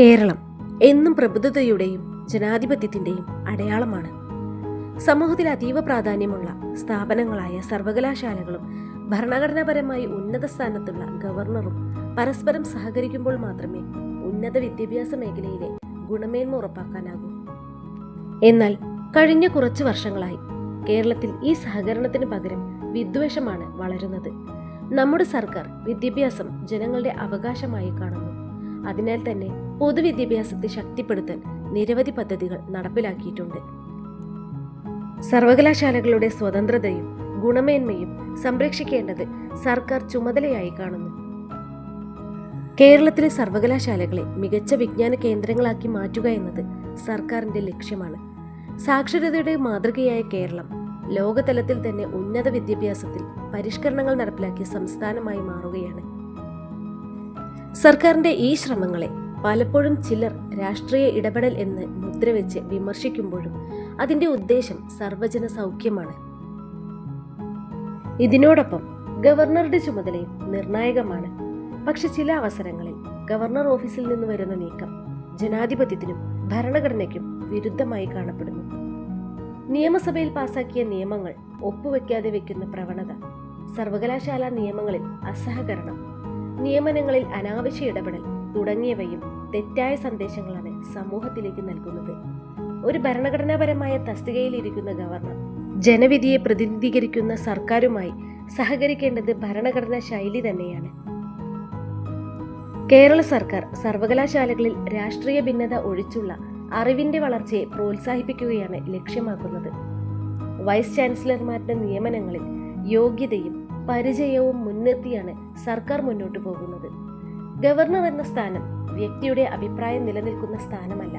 കേരളം എന്നും പ്രബുദ്ധതയുടെയും ജനാധിപത്യത്തിന്റെയും അടയാളമാണ്. സമൂഹത്തിൽ അതീവ പ്രാധാന്യമുള്ള സ്ഥാപനങ്ങളായ സർവകലാശാലകളും ഭരണഘടനാപരമായി ഉന്നത സ്ഥാനത്തുള്ള ഗവർണറും പരസ്പരം സഹകരിക്കുമ്പോൾ മാത്രമേ ഉന്നത വിദ്യാഭ്യാസ മേഖലയിലെ ഗുണമേന്മ ഉറപ്പാക്കാനാകൂ. എന്നാൽ കഴിഞ്ഞ കുറച്ച് വർഷങ്ങളായി കേരളത്തിൽ ഈ സഹകരണത്തിന് പകരം വിദ്വേഷമാണ് വളരുന്നത്. നമ്മുടെ സർക്കാർ വിദ്യാഭ്യാസം ജനങ്ങളുടെ അവകാശമായി കാണുന്നു. അതിനാൽ തന്നെ പൊതുവിദ്യാഭ്യാസത്തെ ശക്തിപ്പെടുത്താൻ നിരവധി പദ്ധതികൾ നടപ്പിലാക്കിയിട്ടുണ്ട്. സർവകലാശാലകളുടെ സ്വതന്ത്രതയും ഗുണമേന്മയും സംരക്ഷിക്കേണ്ടത് സർക്കാർ ചുമതലയായി കാണുന്നു. കേരളത്തിലെ സർവകലാശാലകളെ മികച്ച വിജ്ഞാന കേന്ദ്രങ്ങളാക്കി മാറ്റുക എന്നത് സർക്കാരിന്റെ ലക്ഷ്യമാണ്. സാക്ഷരതയുടെ മാതൃകയായ കേരളം ലോകതലത്തിൽ തന്നെ ഉന്നത വിദ്യാഭ്യാസത്തിൽ പരിഷ്കരണങ്ങൾ നടപ്പിലാക്കിയ സംസ്ഥാനമായി മാറുകയാണ്. സർക്കാരിന്റെ ഈ ശ്രമങ്ങളെ പലപ്പോഴും ചിലർ രാഷ്ട്രീയ ഇടപെടൽ എന്ന് മുദ്രവെച്ച് വിമർശിക്കുമ്പോഴും അതിന്റെ ഉദ്ദേശം സർവജന സൗഖ്യമാണ്. ഇതിനോടൊപ്പം ഗവർണറുടെ ചുമതലയും നിർണായകമാണ്. പക്ഷെ ചില അവസരങ്ങളിൽ ഗവർണർ ഓഫീസിൽ നിന്ന് വരുന്ന നീക്കം ജനാധിപത്യത്തിനും ഭരണഘടനയ്ക്കും വിരുദ്ധമായി കാണപ്പെടുന്നു. നിയമസഭയിൽ പാസാക്കിയ നിയമങ്ങൾ ഒപ്പുവെക്കാതെ വെക്കുന്ന പ്രവണത സർവകലാശാല നിയമങ്ങളിൽ അസഹകരണം നിയമനങ്ങളിൽ അനാവശ്യ ഇടപെടൽ തുടങ്ങിയവയും തെറ്റായ സന്ദേശങ്ങളാണ് സമൂഹത്തിലേക്ക് നൽകുന്നത്. ഒരു ഭരണഘടനാപരമായ തസ്തികയിൽ ഇരിക്കുന്ന ഗവർണർ ജനവിധിയെ പ്രതിനിധീകരിക്കുന്ന സർക്കാരുമായി സഹകരിക്കേണ്ടത് ഭരണഘടനാ ശൈലി തന്നെയാണ്. കേരള സർക്കാർ സർവകലാശാലകളിൽ രാഷ്ട്രീയ ഭിന്നത ഒഴിച്ചുള്ള അറിവിന്റെ വളർച്ചയെ പ്രോത്സാഹിപ്പിക്കുകയാണ് ലക്ഷ്യമാക്കുന്നത്. വൈസ് ചാൻസലർമാരുടെ നിയമനങ്ങളിൽ യോഗ്യതയും പരിചയവും മുൻനിർത്തിയാണ് സർക്കാർ മുന്നോട്ടു പോകുന്നത്. ഗവർണർ എന്ന സ്ഥാനം വ്യക്തിയുടെ അഭിപ്രായം നിലനിൽക്കുന്ന സ്ഥാനമല്ല.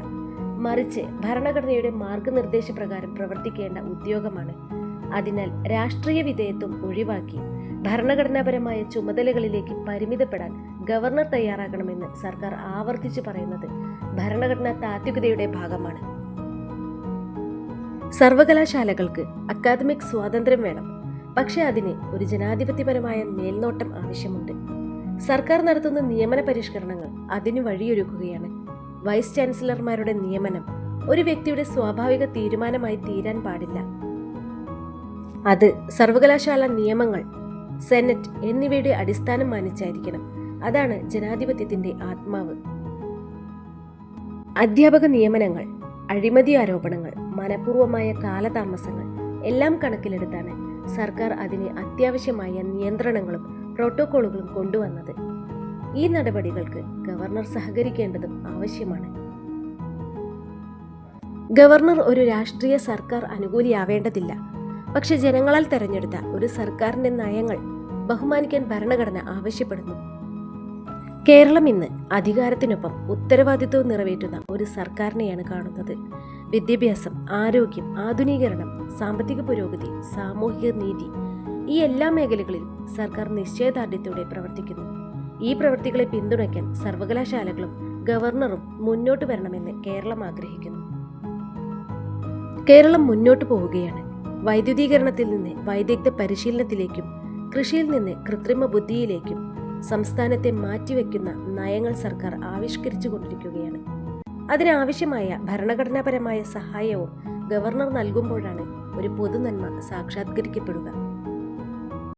മറിച്ച് ഭരണഘടനയുടെ മാർഗനിർദ്ദേശപ്രകാരം പ്രവർത്തിക്കേണ്ട ഉദ്യോഗമാണ്. അതിനാൽ രാഷ്ട്രീയ വിധേയത്വം ഒഴിവാക്കി ഭരണഘടനാപരമായ ചുമതലകളിലേക്ക് പരിമിതപ്പെടാൻ ഗവർണർ തയ്യാറാകണമെന്ന് സർക്കാർ ആവർത്തിച്ചു പറയുന്നത് ഭരണഘടനാ താത്വികതയുടെ ഭാഗമാണ്. സർവകലാശാലകൾക്ക് അക്കാദമിക് സ്വാതന്ത്ര്യം വേണം. പക്ഷേ അതിന് ഒരു ജനാധിപത്യപരമായ മേൽനോട്ടം ആവശ്യമുണ്ട്. സർക്കാർ നടത്തുന്ന നിയമന പരിഷ്കരണങ്ങൾ അതിന് വഴിയൊരുക്കുകയാണ്. വൈസ് ചാൻസലർമാരുടെ നിയമനം ഒരു വ്യക്തിയുടെ സ്വാഭാവിക തീരുമാനമായി തീരാൻ പാടില്ല. അത് സർവകലാശാല നിയമങ്ങൾ സെനറ്റ് എന്നിവയുടെ അടിസ്ഥാനം മാനിച്ചായിരിക്കണം. അതാണ് ജനാധിപത്യത്തിന്റെ ആത്മാവ്. അധ്യാപക നിയമനങ്ങൾ അഴിമതി ആരോപണങ്ങൾ മനഃപൂർവമായ കാലതാമസങ്ങൾ എല്ലാം കണക്കിലെടുത്താണ് സർക്കാർ അതിന് അത്യാവശ്യമായ നിയന്ത്രണങ്ങളും പ്രോട്ടോക്കോളുകളും കൊണ്ടുവന്നത്. ഈ നടപടികൾക്ക് ഗവർണർ സഹകരിക്കേണ്ടതും ആവശ്യമാണ്. ഗവർണർ ഒരു രാഷ്ട്രീയ സർക്കാർ അനുകൂലിയാവേണ്ടതില്ല. പക്ഷെ ജനങ്ങളാൽ തെരഞ്ഞെടുത്ത ഒരു സർക്കാരിന്റെ നയങ്ങൾ ബഹുമാനിക്കാൻ ഭരണഘടന ആവശ്യപ്പെടുന്നു. കേരളം ഇന്ന് അധികാരത്തിനൊപ്പം ഉത്തരവാദിത്വം നിറവേറ്റുന്ന ഒരു സർക്കാരിനെയാണ് കാണുന്നത്. വിദ്യാഭ്യാസം ആരോഗ്യം ആധുനീകരണം സാമ്പത്തിക പുരോഗതി സാമൂഹിക നീതി ഈ എല്ലാ മേഖലകളിലും സർക്കാർ നിശ്ചയദാർഢ്യത്തോടെ പ്രവർത്തിക്കുന്നു. ഈ പ്രവൃത്തികളെ പിന്തുണയ്ക്കാൻ സർവകലാശാലകളും ഗവർണറും മുന്നോട്ട് വരണമെന്ന് കേരളം ആഗ്രഹിക്കുന്നു. കേരളം മുന്നോട്ട് പോവുകയാണ്. വൈദ്യുതീകരണത്തിൽ നിന്ന് വൈദഗ്ധ പരിശീലനത്തിലേക്കും കൃഷിയിൽ നിന്ന് കൃത്രിമ ബുദ്ധിയിലേക്കും സംസ്ഥാനത്തെ മാറ്റിവെക്കുന്ന നയങ്ങൾ സർക്കാർ ആവിഷ്കരിച്ചു കൊണ്ടിരിക്കുകയാണ്. അതിനാവശ്യമായ ഭരണഘടനാപരമായ സഹായവും ഗവർണർ നൽകുമ്പോഴാണ് ഒരു പൊതുനന്മ സാക്ഷാത്കരിക്കപ്പെടുക.